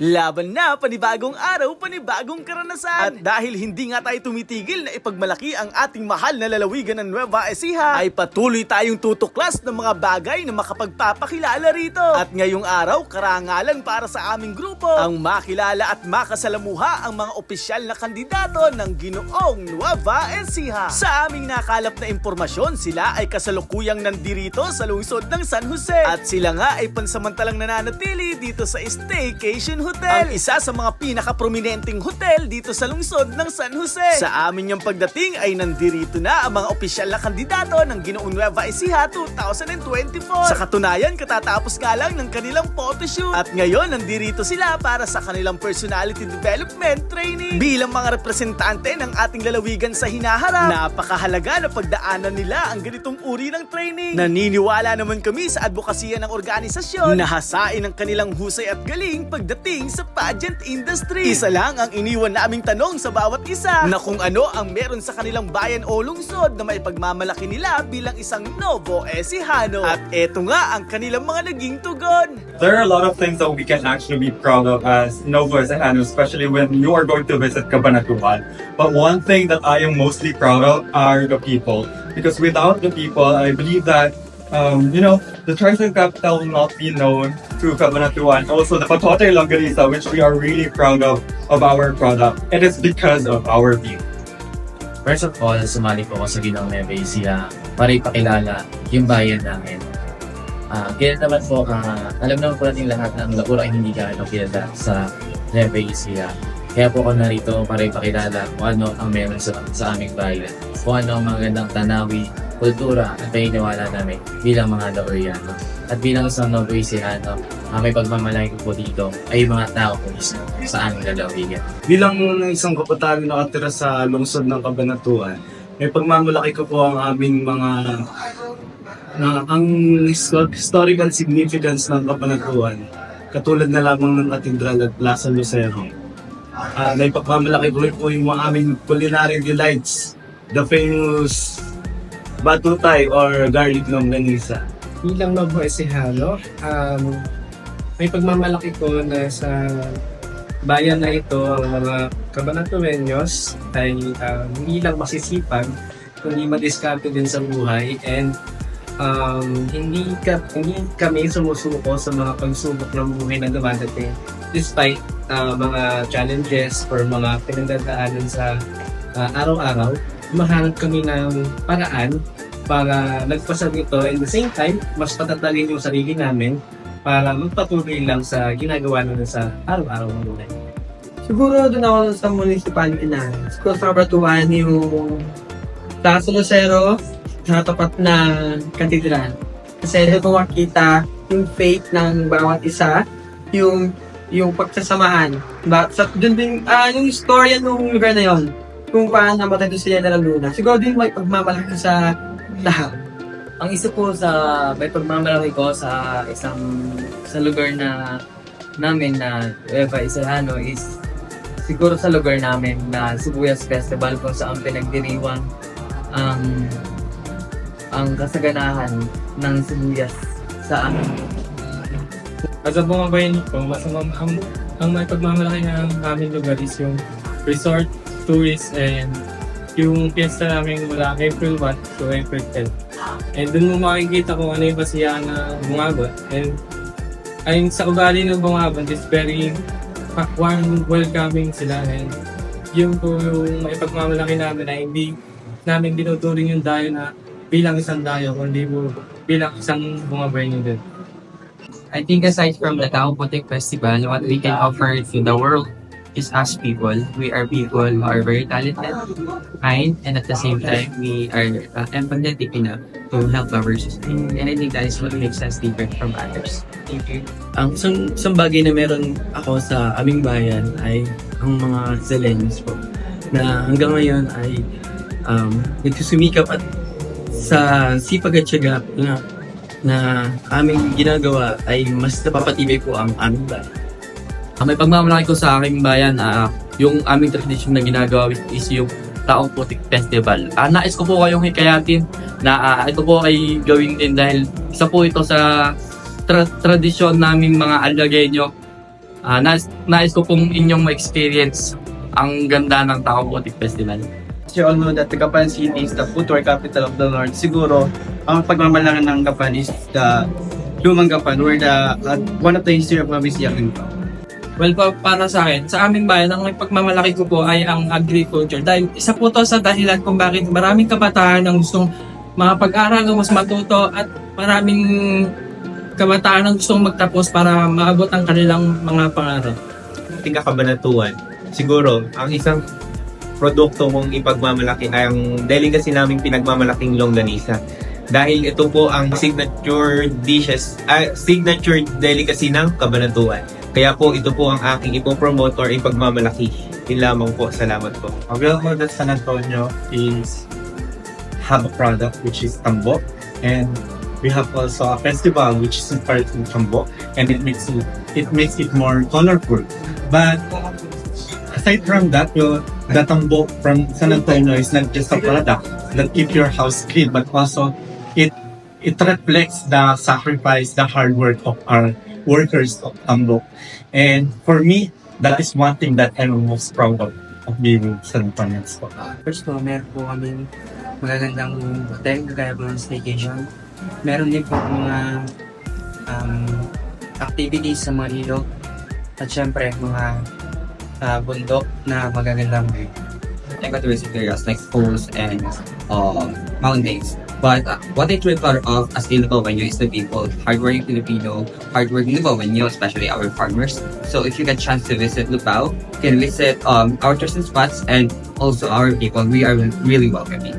Laban na, panibagong araw, panibagong karanasan. At dahil hindi nga tayo tumitigil na ipagmalaki ang ating mahal na lalawigan ng Nueva Ecija, ay patuloy tayong tutuklas ng mga bagay na makapagpapakilala rito. At ngayong araw, karangalan para sa aming grupo, ang makilala at makasalamuha ang mga opisyal na kandidato ng ginoong Nueva Ecija. Sa aming nakalap na impormasyon, sila ay kasalukuyang nandirito sa lungsod ng San Jose. At sila nga ay pansamantalang nananatili dito sa Staycation Hotel. Ang isa sa mga pinaka-prominenteng hotel dito sa lungsod ng San Jose. Sa amin yung pagdating ay nandirito na ang mga opisyal na kandidato ng Ginoong Nueva Ecija 2024. Sa katunayan, katatapos nga lang ng kanilang photoshoot. At ngayon, nandirito sila para sa kanilang personality development training. Bilang mga representante ng ating lalawigan sa hinaharap, napakahalaga na pagdaanan nila ang ganitong uri ng training. Naniniwala naman kami sa advokasya ng organisasyon na hasain ang kanilang husay at galing pagdating sa pageant industry. Isa lang ang iniwan naming tanong sa bawat isa na kung ano ang meron sa kanilang bayan o lungsod na maipagmamalaki nila bilang isang Novo Ecijano. At eto nga ang kanilang mga naging tugon. There are a lot of things that we can actually be proud of as Nova Ecijano, especially when you are going to visit Cabanatuan. But one thing that I am mostly proud of are the people. Because without the people, I believe that, um, you know, the tricycle capital will not be known to Cabanatuan. Also, the Patote Longanisa, which we are really proud of, of our product. It is because of our people. First of all, sumali po ako sa Ginong Nueva Ecija para ipakilala yung bayan namin. Ah, kaya naman po, ah, alam naman po natin lahat na ang Laguro ay hindi gaano kilala sa Nueva Ecija. Kaya po ako narito para ipakilala kung ano ang meron sa, sa aming bayan. Kung ano ang magandang tanawi, kultura at paniniwala namin bilang mga Lauriano. At bilang isang Novo Ecijano, ah, may pagmamalaki ko po dito ay mga tao po mismo sa aming lalawigan. bilang isang kapatalo na nakatira sa lungsod ng Kabanatuan, may pagmamalaki ko po ang aming mga na ang histo- historical significance ng Kabanatuan. Katulad na lamang ng Katedral at Plaza Lucero. Uh, may pagmamalaki ko rin po yung mga aming culinary delights. The famous batutay or garlic longganisa. bilang Ecijano, um, may pagmamalaki ko na sa bayan na ito ang mga kabanatuenyos ay um, hindi lang masisipag, kundi madiskarte din sa buhay and um, hindi, ka, hindi kami sumusuko sa mga pagsubok ng buhay na dumadating despite uh, mga challenges or mga pinagdadaanan sa uh, araw-araw, mahanap kami ng paraan para nagpasag ito and the same time, mas patatalin yung sarili namin para magpatuloy lang sa ginagawa namin sa araw-araw ng buhay. Siguro doon ako sa municipality na. Siguro sa Kabratuan yung Plaza Lucero sa tapat na katedral. Kasi doon makita yung faith ng bawat isa, yung yung pagsasamahan. Ba, sa, doon din, ah, yung istorya ng lugar na yon kung paano namatay doon sila na Luna. Siguro din may pagmamalaki sa lahat. Ang isa po sa may pagmamalaki ko sa isang sa lugar na namin na Eva Isalano is siguro sa lugar namin na Sibuyas Festival kung saan pinagdiriwang ang ang kasaganahan ng sibuyas sa amin. As a bumabayan po, mas ang, ang, may pagmamalaki ng aming lugar is yung resort, tourist, and yung piyesta namin mula April 1 to April 10. And dun mo makikita kung ano yung basiyahan na bungabot. And ayun sa ugali ng bungabot is very warm, welcoming sila. And yun po yung may pagmamalaki namin na hindi namin dinuturing yung dayo na bilang isang dayo, kundi po bilang isang bumabayan din. I think aside from the Tao Putik Festival, what we can offer to the world is us people. We are people who are very talented, kind, and at the same time, we are uh, empathetic enough to help others. And I think that is what makes us different from others. Thank you. Ang isang, isang bagay na meron ako sa aming bayan ay ang mga Zelenos po. Na hanggang ngayon ay um, nagsusumikap at sa sipag at syaga na, na aming ginagawa ay mas napapatibay po ang aming bayan. Ang may pagmamalaki ko sa aking bayan, ah, yung aming tradisyon na ginagawa is yung Taong Putik Festival. Ah, nais ko po kayong hikayatin na ah, ito po ay gawin din dahil isa po ito sa tra- tradisyon naming mga Algagenyo ah, nais, nais ko pong inyong ma-experience ang ganda ng Tao Putik Festival. As you all know that the Gapan City is the footwear capital of the North. Siguro, ang pagmamalaki ng Gapan is the Lumang Gapan, where the uh, one of the history of came from. Well, pa- para sa akin, sa aming bayan, ang pagmamalaki ko po ay ang agriculture. Dahil isa po to sa dahilan kung bakit maraming kabataan ang gustong makapag-aral o mas matuto at maraming kabataan ang gustong magtapos para maabot ang kanilang mga pangarap. ating kakabanatuan, siguro, ang isang produkto mong ipagmamalaki ang delicacy naming pinagmamalaking longganisa. Dahil ito po ang signature dishes, ah, signature delicacy ng kabanatuan. Kaya po ito po ang aking ipopromote or ipagmamalaki. Yun lamang po. Salamat po. Our Real that San Antonio is have a product which is tambok and we have also a festival which is inspired from tambok and it makes it it makes it more colorful. But aside from that, you, the tambok from San Antonio is not just a product that keep your house clean, but also it it reflects the sacrifice, the hard work of our workers of tambok. And for me, that is one thing that I'm most proud of, of being San Antonians po. First po, meron po kami magagandang hotel, kagaya po ng staycation. Meron din po mga um, activities sa mga ilog. At syempre, mga ah, bundok na magagandang view. I got to visit areas like falls and uh, mountains. But uh, what I truly proud of as Filipino is the people, hardworking Filipino, hardworking Filipino, especially our farmers. So if you get chance to visit Lupao, you can visit um, our tourism spots and also our people. We are really welcoming.